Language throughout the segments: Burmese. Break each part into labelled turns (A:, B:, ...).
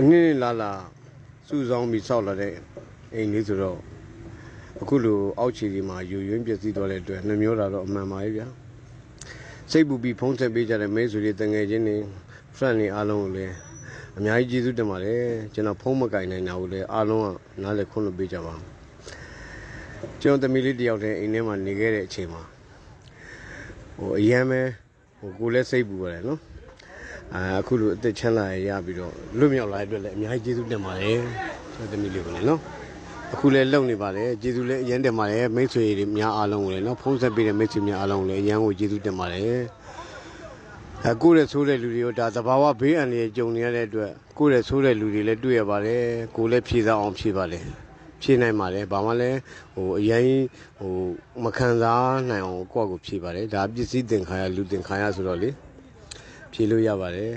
A: အနည်းလာလာစူဆောင်းပြီးဆောက်လာတဲ့အိမ်လေးဆိုတော့အခုလိုအောက်ခြေဒီမှာယူရင်းပြည့်စည်သွားတဲ့အတွက်နှမျိုးတာတော့အမှန်ပါရဲ့ဗျာစိတ်ပူပြီးဖုံးဆက်ပေးကြတဲ့မိတ်ဆွေတွေတငယ်ချင်းတွေ friend တွေအားလုံးကိုလည်းအများကြီးကျေးဇူးတင်ပါတယ်ကျွန်တော်ဖုံးမကင်နိုင်တာကိုလည်းအားလုံးကနားလည်ခွင့်လို့ပေးကြပါကျွန်တော်သမီးလေးတယောက်တည်းအိမ်ထဲမှာနေခဲ့တဲ့အချိန်မှာဟိုအရန်ပဲဟိုကိုယ်လည်းစိတ်ပူရတယ်နော် အာအခုလိုအသက်ချမ်းသာရရပြီးတော့လွတ်မြောက်လာတဲ့အတွက်လည်းအများကြီးကျေးဇူးတင်ပါတယ်ကျွန်တော်သမီးလေးကိုလည်းနော်အခုလည်းလုံနေပါတယ်ကျေးဇူးလည်းအရင်တင်ပါတယ်မိတ်ဆွေတွေများအားလုံးကိုလည်းနော်ဖုန်းဆက်ပေးတဲ့မိတ်ဆွေများအားလုံးကိုလည်းအရင်ကိုကျေးဇူးတင်ပါတယ်အဲကိုယ့်ရဲ့ဆိုးတဲ့လူတွေကိုဒါသဘာဝဘေးအန္တရာယ်ကြုံနေရတဲ့အတွက်ကိုယ့်ရဲ့ဆိုးတဲ့လူတွေလည်းတွေ့ရပါတယ်ကိုယ်လည်းဖြေစားအောင်ဖြေပါတယ်ဖြေနိုင်ပါတယ်ဘာမှလည်းဟိုအရင်ဟိုမခံစားနိုင်အောင်ကိုယ့်အကိုဖြေပါတယ်ဒါပစ္စည်းတင်ခါရလူတင်ခါရဆိုတော့လေ ဖြေလို့ရပါတယ်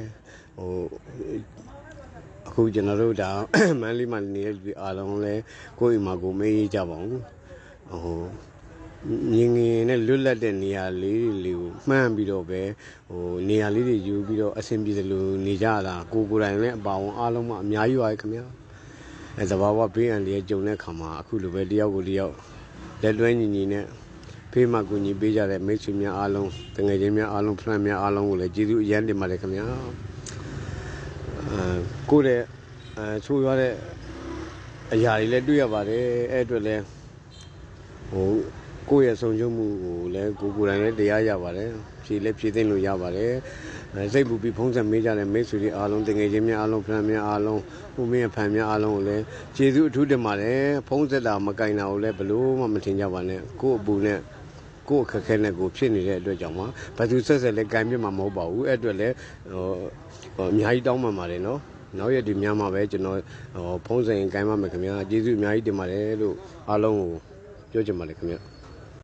A: ဟိုအခုကျွန်တော်တို့ဒါမန်းလေးမှာနေတဲ့လူတွေအားလုံးလဲကိုယ့်အိမ်မှာကိုယ်မေးကြပါဦးဟိုငင်းငင်းနဲ့လွတ်လပ်တဲ့နေရာလေးတွေလေးကိုမှန်းပြီးတော့ပဲဟိုနေရာလေးတွေယူပြီးတော့အဆင်ပြေသလိုနေကြတာကိုယ်ကိုယ်တိုင်လည်းအပါဝင်အားလုံးမှအများကြီးပါခင်ဗျာအဲသဘာဝဘေးအန္တရာယ်ကြုံတဲ့ခါမှာအခုလိုပဲတယောက်ကိုတယောက်လက်တွဲညီညီနဲ့ ဖေးမကူညီပေးကြတဲ့မိတ်ဆွေများအားလုံးတငယ်ချင်းများအားလုံးဖရန်များအားလုံးကိုလည်းကျေးဇူးအရမ်းတင်ပါတယ်ခင်ဗျာအဲကိုယ့်ရဲ့အဲချိုးရတဲ့အရာတွေလည်းတွေ့ရပါတယ်အဲ့အတွက်လည်းဟို ကိုယ့်ရဲ့ဆုံးရှုံးမှုကိုလည်းကိုယ်ကိုယ်တိုင်လည်းတရားရပါတယ်ဖြည့်လည်းဖြည့်သိမ့်လို့ရပါတယ်အဲစိတ်ပူပြီးဖုံးဆက်မေးကြတဲ့မိတ်ဆွေတွေအားလုံးတငယ်ချင်းများအားလုံးဖရန်များအားလုံးဟိုမင်းရဲ့ဖန်များအားလုံးကိုလည်းကျေးဇူးအထူးတင်ပါတယ်ဖုံးဆက်တာမကင်တာကိုလည်းဘလို့မှမထင်ကြပါနဲ့ကိုယ့်အပူနဲ့ကိုယ့်အခက်အခဲနဲ့ကိုယ်ဖြစ်နေတဲ့အတွက်ကြောင့်ပါဘယ်သူဆက်ဆက်လဲကံပြစ်မှာမဟုတ်ပါဘူးအဲ့အတွက်လည်းဟိုဟိုအများကြီးတောင်းပန်ပါတယ်နော်နောက်ရက်ဒီများမှာပဲကျွန်တော်ဟိုဖုံးဆိုင်ကံပါမယ်ခင်ဗျာကျေးဇူးအများကြီးတင်ပါတယ်လို့အားလုံးကိုပြောချင်ပါတယ်ခင်ဗျာ